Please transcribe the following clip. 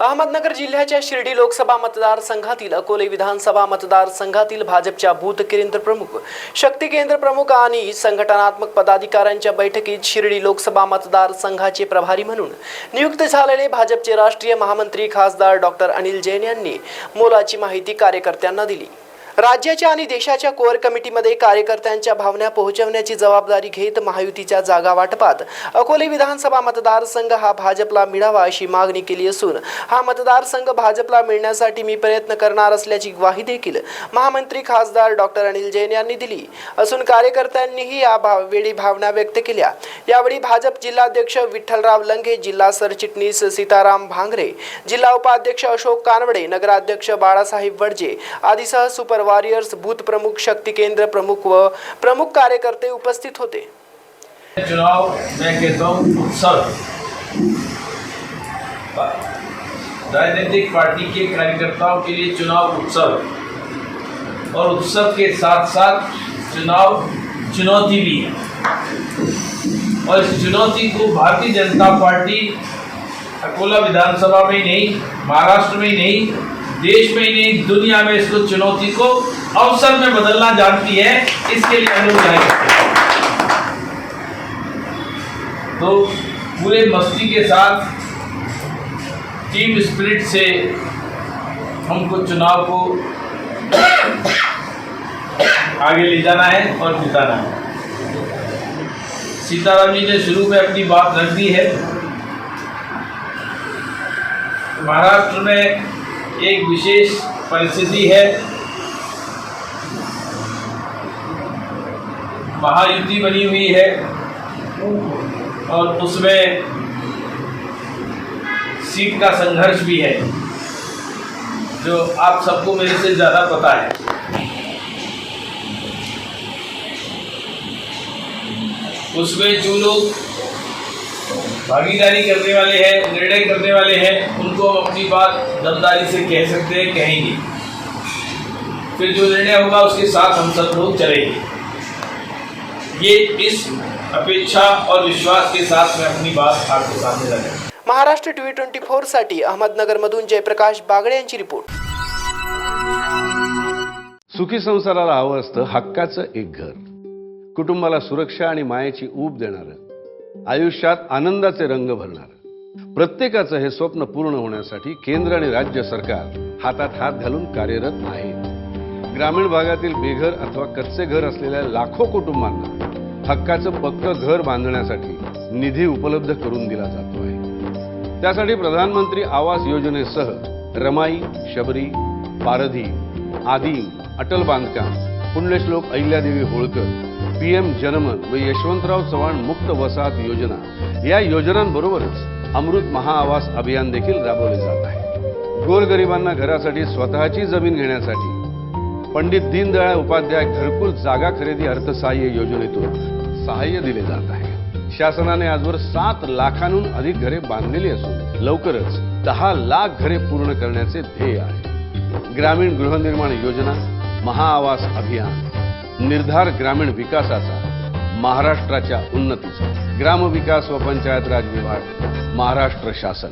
अहमदनगर जिल्ह्याच्या शिर्डी लोकसभा मतदारसंघातील अकोले विधानसभा मतदारसंघातील भाजपच्या बूथ केंद्र प्रमुख शक्ती केंद्र प्रमुख आणि संघटनात्मक पदाधिकाऱ्यांच्या बैठकीत शिर्डी लोकसभा मतदारसंघाचे प्रभारी म्हणून नियुक्त झालेले भाजपचे राष्ट्रीय महामंत्री खासदार डॉक्टर अनिल जैन यांनी मोलाची माहिती कार्यकर्त्यांना दिली. राज्याच्या आणि देशाच्या कोअर कमिटीमध्ये कार्यकर्त्यांच्या भावना पोहोचवण्याची जबाबदारी घेत महायुतीच्या जागा वाटपात. अकोले विधानसभा मतदारसंघ हा भाजपला मिळावा अशी मागणी केली असून हा मतदारसंघ भाजपला मिळण्यासाठी मी प्रयत्न करणार असल्याची ग्वाही देखील महामंत्री खासदार डॉक्टर अनिल जैन यांनी दिली. असून कार्यकर्त्यांनीही या भाव वेळी भावना व्यक्त केल्या. यावेळी भाजप जिल्हाध्यक्ष विठ्ठलराव लंघे जिल्हा सरचिटणीस सीताराम भांगरे जिल्हा उपाध्यक्ष अशोक कानवडे नगराध्यक्ष बाळासाहेब वडजे आदीसह सुपर वॉरियर्स बूथ प्रमुख, शक्ती केंद्र प्रमुख व प्रमुख कार्यकर्ते उपस्थित होते। चुनाव, मैं कहता हूँ राजनीतिक पार्टी के कार्यकर्ताओं के लिए चुनाव उत्सव। और उत्सव के साथ साथ चुनाव चुनौती भी है। और इस चुनौती को भारतीय जनता पार्टी अकोला विधानसभा में नहीं, महाराष्ट्र में नहीं देश में ही नहीं, दुनिया में इसको चुनौती को अवसर में बदलना जानती है, इसके लिए हम लोग तो पूरे मस्ती के साथ टीम स्पिरिट से हमको चुनाव को आगे ले जाना है और जिताना है। सीताराम जी ने शुरू में अपनी बात रख दी है। महाराष्ट्र में एक विशेष परिस्थिति है। महायुति बनी हुई है और उसमें सीट का संघर्ष भी है, जो आप सबको मेरे से ज़्यादा पता है। उसमें जो लोग भागीदारी करने वाले हैं निर्णय करने वाले हैं उनको हम अपनी बात दमदारी से कह सकते हैं कहेंगे। फिर जो निर्णय होगा उसके साथ हम सब लोग चलेंगे। ये इस अपेक्षा और विश्वास के साथ मैं अपनी बात आपके सामने रखा महाराष्ट्र टीव्ही ट्वेंटी फोरसाठी अहमदनगरमधून जयप्रकाश बागडे यांची रिपोर्ट. सुखी संसाराला हवं असतं हक्काचं एक घर. कुटुंबाला सुरक्षा आणि मायेची ऊब देणारं. आयुष्यात आनंदाचे रंग भरणार. प्रत्येकाचं हे स्वप्न पूर्ण होण्यासाठी केंद्र आणि राज्य सरकार हातात हात घालून कार्यरत आहे. ग्रामीण भागातील बेघर अथवा कच्चे घर असलेल्या लाखो कुटुंबांना हक्काचं पक्क घर बांधण्यासाठी निधी उपलब्ध करून दिला जातो आहे. त्यासाठी प्रधानमंत्री आवास योजनेसह रमाई शबरी पारधी आदिम अटल बांधकाम पुण्यश्लोक अहिल्यादेवी होळकर पीएम जनमन व यशवंतराव चव्हाण मुक्त वसाहत योजना. या योजनांबरोबरच अमृत महाआवास अभियान देखील राबवले जात आहे. गोरगरिबांना घरासाठी स्वतःची जमीन घेण्यासाठी पंडित दीनदयाळ उपाध्याय घरकुल जागा खरेदी अर्थसहाय्य योजनेतून सहाय्य दिले जात आहे. शासनाने आजवर सात लाखांहून अधिक घरे बांधलेली असून लवकरच दहा लाख घरे पूर्ण करण्याचे ध्येय आहे. ग्रामीण गृहनिर्माण योजना महाआवास अभियान निर्धार ग्रामीण विकासाचा महाराष्ट्राच्या उन्नतीचा. ग्रामविकास व पंचायत राज विभाग महाराष्ट्र शासन.